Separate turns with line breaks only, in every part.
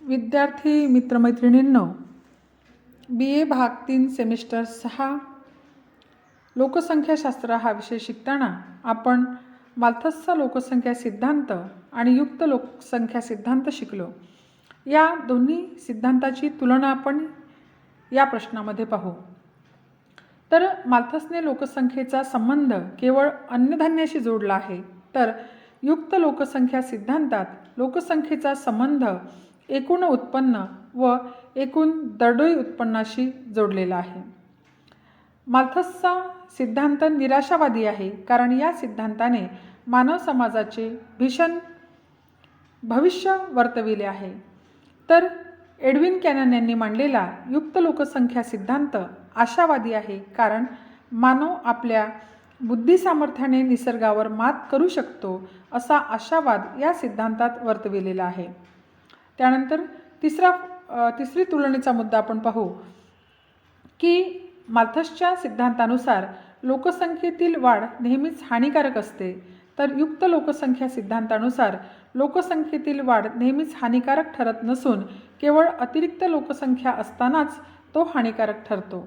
विद्यार्थी मित्रमैत्रिणींनो बी ए भाग तीन सेमिस्टर सहा लोकसंख्याशास्त्र हा विषय शिकताना आपण माल्थसचा लोकसंख्या सिद्धांत आणि युक्त लोकसंख्या सिद्धांत शिकलो. या दोन्ही सिद्धांताची तुलना आपण या प्रश्नामध्ये पाहू. तर माल्थसने लोकसंख्येचा संबंध केवळ अन्नधान्याशी जोडला आहे तर युक्त लोकसंख्या सिद्धांतात लोकसंख्येचा संबंध एकूण उत्पन्न व एकूण दरडोई उत्पन्नाशी जोडलेला आहे. मार्थसचा सिद्धांत निराशावादी आहे कारण या सिद्धांताने मानव समाजाचे भीषण भविष्य वर्तविले आहे. तर एडविन कॅनन यांनी मांडलेला युक्त लोकसंख्या सिद्धांत आशावादी आहे कारण मानव आपल्या बुद्धिसामर्थ्याने निसर्गावर मात करू शकतो असा आशावाद या सिद्धांतात वर्तविलेला आहे. त्यानंतर तिसरा तिसरी तुलनेचा मुद्दा आपण पाहू. की मार्थसच्या सिद्धांतानुसार लोकसंख्येतील वाढ नेहमीच हानिकारक असते. तर युक्त लोकसंख्या सिद्धांतानुसार लोकसंख्येतील वाढ नेहमीच हानिकारक ठरत नसून केवळ अतिरिक्त लोकसंख्या असतानाच तो हानिकारक ठरतो.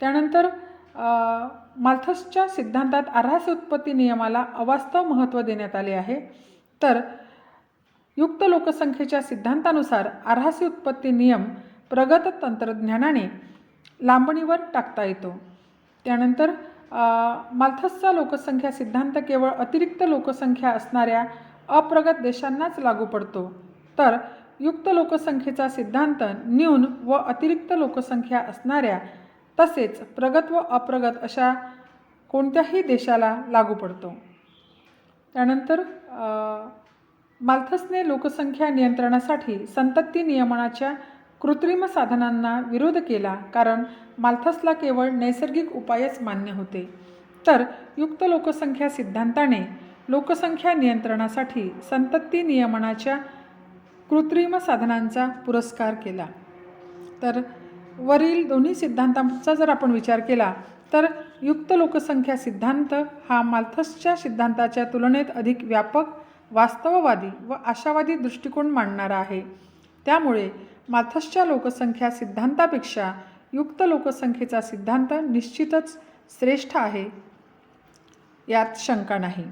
त्यानंतर मार्थसच्या माल्थसच्या सिद्धांतात आर्हास्य उत्पत्ती नियमाला अवास्तव महत्त्व देण्यात आले आहे. तर युक्त लोकसंख्येच्या सिद्धांतानुसार आर्हास्य उत्पत्ती नियम प्रगत तंत्रज्ञानाने लांबणीवर टाकता येतो. त्यानंतर माल्थसचा लोकसंख्या सिद्धांत केवळ अतिरिक्त लोकसंख्या असणाऱ्या अप्रगत देशांनाच लागू पडतो. तर युक्त लोकसंख्येचा सिद्धांत न्यून व अतिरिक्त लोकसंख्या असणाऱ्या तसेच प्रगत व अप्रगत अशा कोणत्याही देशाला लागू पडतो. त्यानंतर माल्थसने लोकसंख्या नियंत्रणासाठी संतती नियमनाच्या कृत्रिम साधनांना विरोध केला कारण माल्थसला केवळ नैसर्गिक उपायच मान्य होते. तर युक्त लोकसंख्या सिद्धांताने लोकसंख्या नियंत्रणासाठी संतती नियमनाच्या कृत्रिम साधनांचा पुरस्कार केला. तर वरील दोन्ही सिद्धांतांचा जर आपण विचार केला तर युक्त लोकसंख्या सिद्धांत हा माल्थसच्या सिद्धांताच्या तुलनेत अधिक व्यापक वास्तववादी व आशावादी दृष्टिकोन मांडणारा आहे. त्यामुळे माथसच्या लोकसंख्या सिद्धांतापेक्षा युक्त लोकसंख्येचा सिद्धांत निश्चितच श्रेष्ठ आहे यात शंका नाही.